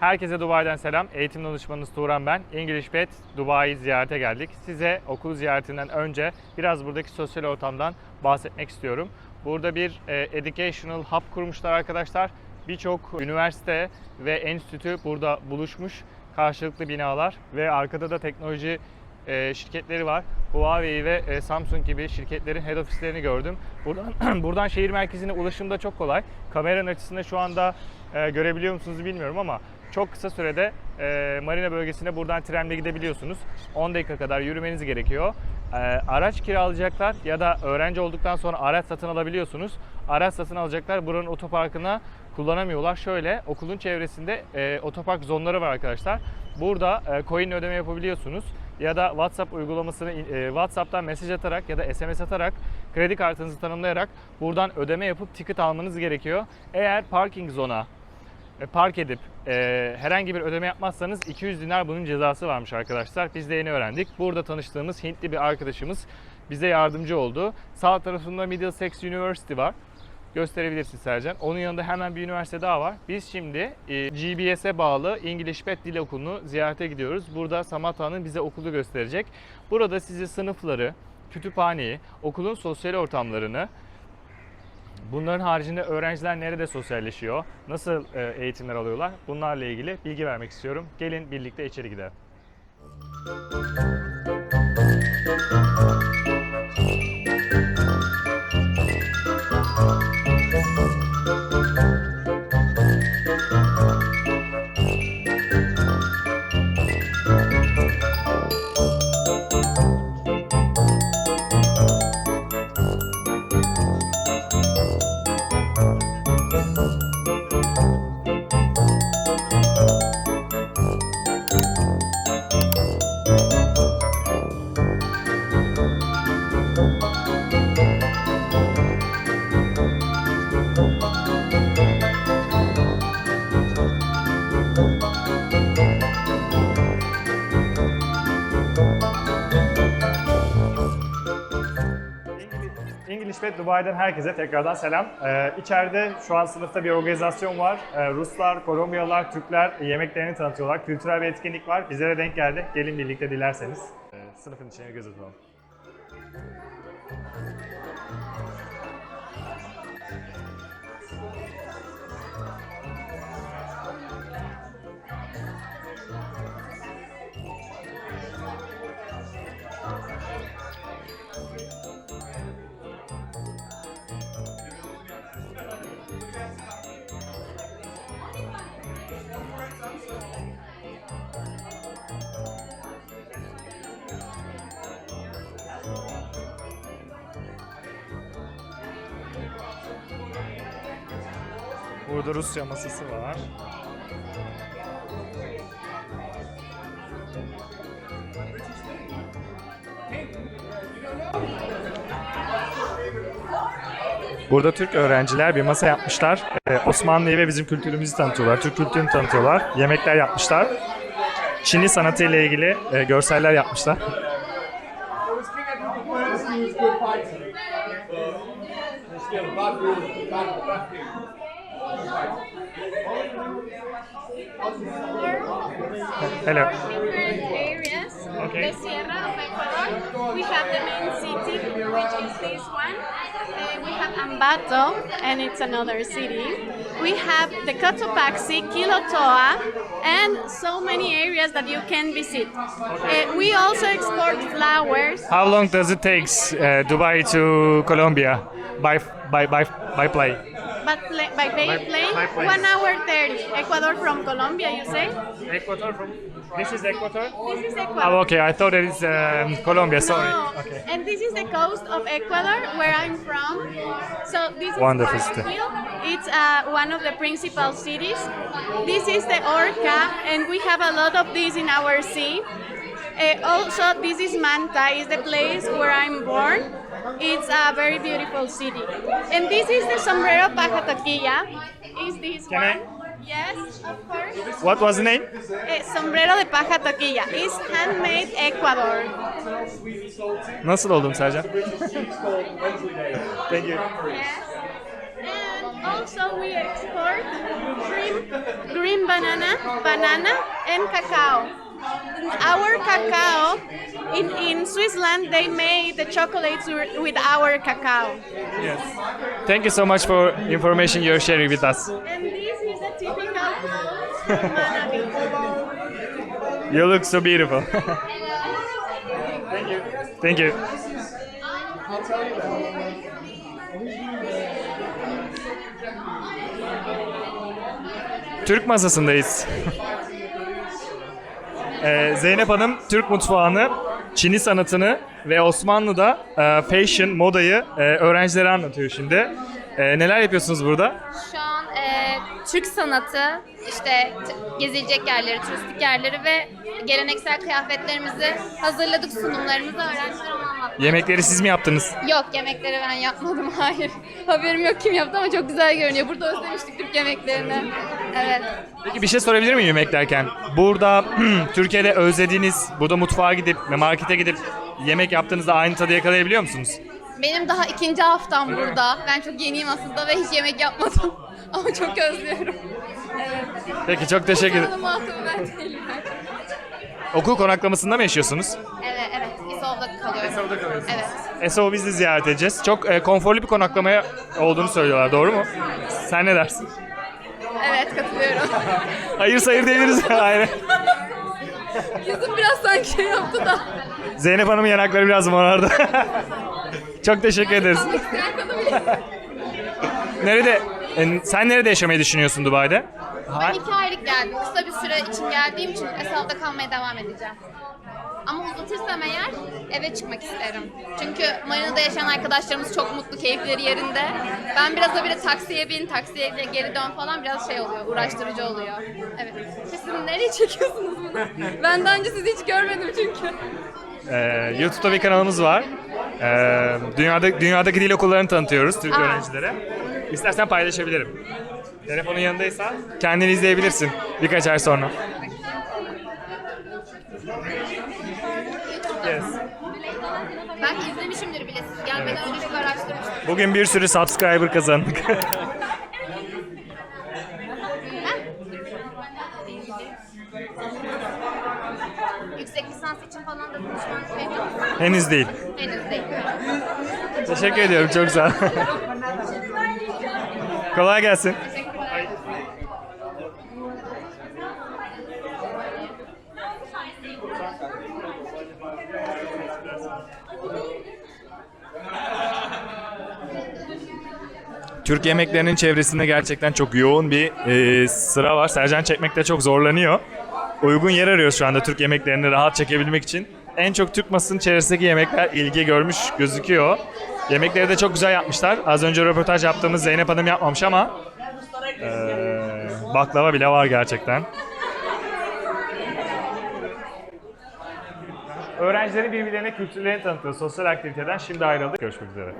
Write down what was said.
Herkese Dubai'den selam. Eğitim danışmanınız Turan ben. English Pet Dubai'yi ziyarete geldik. Size okul ziyaretinden önce biraz buradaki sosyal ortamdan bahsetmek istiyorum. Burada bir e, educational hub kurmuşlar arkadaşlar. Birçok üniversite ve enstitü burada buluşmuş. Karşılıklı binalar ve arkada da teknoloji e, şirketleri var. Huawei ve e, Samsung gibi şirketlerin head ofislerini gördüm. Buradan buradan şehir merkezine ulaşım da çok kolay. Kameranın açısında şu anda görebiliyor musunuz bilmiyorum ama çok kısa sürede e, marina bölgesine buradan trenle gidebiliyorsunuz. 10 dakika kadar yürümeniz gerekiyor. E, araç kiralayacaklar ya da öğrenci olduktan sonra araç satın alabiliyorsunuz. Araç satın alacaklar buranın otoparkına kullanamıyorlar. Şöyle okulun çevresinde e, otopark zonları var arkadaşlar. Burada e, coin ödeme yapabiliyorsunuz ya da WhatsApp uygulamasını e, WhatsApp'tan mesaj atarak ya da SMS atarak kredi kartınızı tanımlayarak buradan ödeme yapıp ticket almanız gerekiyor. Eğer parking zona e, park edip e, herhangi bir ödeme yapmazsanız 200 dinar bunun cezası varmış arkadaşlar. Biz de yeni öğrendik. Burada tanıştığımız Hintli bir arkadaşımız bize yardımcı oldu. Sağ tarafında Middlesex University var. Gösterebilirsin Sercan. Onun yanında hemen bir üniversite daha var. Biz şimdi e, GBS'e bağlı İngiliz Pet Dil Okulu'nu ziyarete gidiyoruz. Burada Samatha'nın bize okulu gösterecek. Burada size sınıfları, kütüphaneyi, okulun sosyal ortamlarını, Bunların haricinde öğrenciler nerede sosyalleşiyor, nasıl e, eğitimler alıyorlar bunlarla ilgili bilgi vermek istiyorum. Gelin birlikte içeri gidelim. Pet Dubai'den herkese tekrardan selam. Ee, içeride şu an sınıfta bir organizasyon var. Ee, Ruslar, Kolombiyalılar, Türkler yemeklerini tanıtıyorlar. Kültürel bir etkinlik var. Bizlere denk geldi. Gelin birlikte dilerseniz. Ee, sınıfın içine göz atalım. Burada Rusya masası var. Burada Türk öğrenciler bir masa yapmışlar. Ee, Osmanlı'yı ve bizim kültürümüzü tanıtıyorlar. Türk kültürünü tanıtıyorlar. Yemekler yapmışlar. Çinli sanatı ile ilgili e, görseller yapmışlar. Hello. different areas. Okay. The Sierra of Ecuador. We have the main city, which is this one. Uh, we have Ambato, and it's another city. We have the Cotopaxi, Quilotoa, and so many areas that you can visit. Uh, we also export flowers. How long does it take uh, Dubai to Colombia by by by by plane? But by plane, plane. one hour thirty. Ecuador from Colombia, you say? Ecuador from this is Ecuador. This is Ecuador. Oh, okay. I thought it is um, Colombia. Sorry. No. Okay. And this is the coast of Ecuador, where I'm from. So this is Wonderful Guayaquil. It's uh, one of the principal cities. This is the Orca, and we have a lot of these in our sea. Uh, also, this is Manta, is the place where I'm born. It's a very beautiful city. And this is the sombrero paja taquilla. Is this Can one? I- Yes, of course. What was the name? Eh, sombrero de paja taquilla. It's handmade Ecuador. Nasıl oldum Sercan? Thank you. Yes. And Also, we export shrimp, green banana, banana, and cacao. Our cacao, in, in Switzerland, they made the chocolates wi- with our cacao. Yes. Thank you so much for information you're sharing with us. And this is the typical from Manabi. You look so beautiful. Thank you. Thank you. Türk masasındayız. Ee, Zeynep Hanım Türk mutfağını, Çin'i sanatını ve Osmanlı'da e, fashion, modayı e, öğrencilere anlatıyor şimdi. E, neler yapıyorsunuz burada? Şu an Türk sanatı, işte gezilecek yerleri, turistik yerleri ve geleneksel kıyafetlerimizi hazırladık sunumlarımızı öğrencilere anlattık. Yemekleri siz mi yaptınız? Yok yemekleri ben yapmadım hayır. Haberim yok kim yaptı ama çok güzel görünüyor. Burada özlemiştik Türk yemeklerini. Evet. Peki bir şey sorabilir miyim yemek derken? Burada Türkiye'de özlediğiniz, burada mutfağa gidip, markete gidip yemek yaptığınızda aynı tadı yakalayabiliyor musunuz? Benim daha ikinci haftam burada. Ben çok yeniyim aslında ve hiç yemek yapmadım. ama çok özlüyorum. Evet. Peki çok teşekkür ederim. Ben değilim. Okul konaklamasında mı yaşıyorsunuz? Evet, evet. İSOV'da kalıyorum. İSOV'da kalıyorsunuz. Evet. SO bizi ziyaret edeceğiz. Çok e, konforlu bir konaklamaya olduğunu söylüyorlar, doğru mu? Sen ne dersin? Evet, katılıyorum. Hayır sayır diyebiliriz. Aynen. Yüzüm biraz sanki şey yaptı da. Zeynep Hanım'ın yanakları biraz morardı. Çok teşekkür ederiz. Nerede? e, sen nerede yaşamayı düşünüyorsun Dubai'de? Ben iki aylık geldim. Kısa bir süre için geldiğim için Esav'da kalmaya devam edeceğim. Ama uzatırsam eğer eve çıkmak isterim. Çünkü Marina'da yaşayan arkadaşlarımız çok mutlu, keyifleri yerinde. Ben biraz da bir de taksiye bin, taksiye geri dön falan biraz şey oluyor, uğraştırıcı oluyor. Evet. Siz nereye çekiyorsunuz bunu? Ben daha önce sizi hiç görmedim çünkü. Ee, YouTube'da bir kanalımız var. Ee, dünyada dünyadaki dil okullarını tanıtıyoruz Türk Aa. öğrencilere. İstersen paylaşabilirim. Telefonun yanındaysa kendini izleyebilirsin birkaç ay sonra. Yes. Belki izlemişimdir bile siz gelmeden önce çok araştırmıştım. Bugün bir sürü subscriber kazandık. Yüksek lisans için falan da konuşmanız mevcut mu? Henüz değil. Henüz değil. Teşekkür ediyorum çok sağ ol. Kolay gelsin. Teşekkürler. Türk yemeklerinin çevresinde gerçekten çok yoğun bir e, sıra var. Sercan çekmekte çok zorlanıyor. Uygun yer arıyoruz şu anda Türk yemeklerini rahat çekebilmek için. En çok Türk masasının içerisindeki yemekler ilgi görmüş gözüküyor. Yemekleri de çok güzel yapmışlar. Az önce röportaj yaptığımız Zeynep Hanım yapmamış ama e, baklava bile var gerçekten. Öğrencilerin birbirlerine kültürlerini tanıttığı sosyal aktiviteden şimdi ayrıldık. Görüşmek üzere.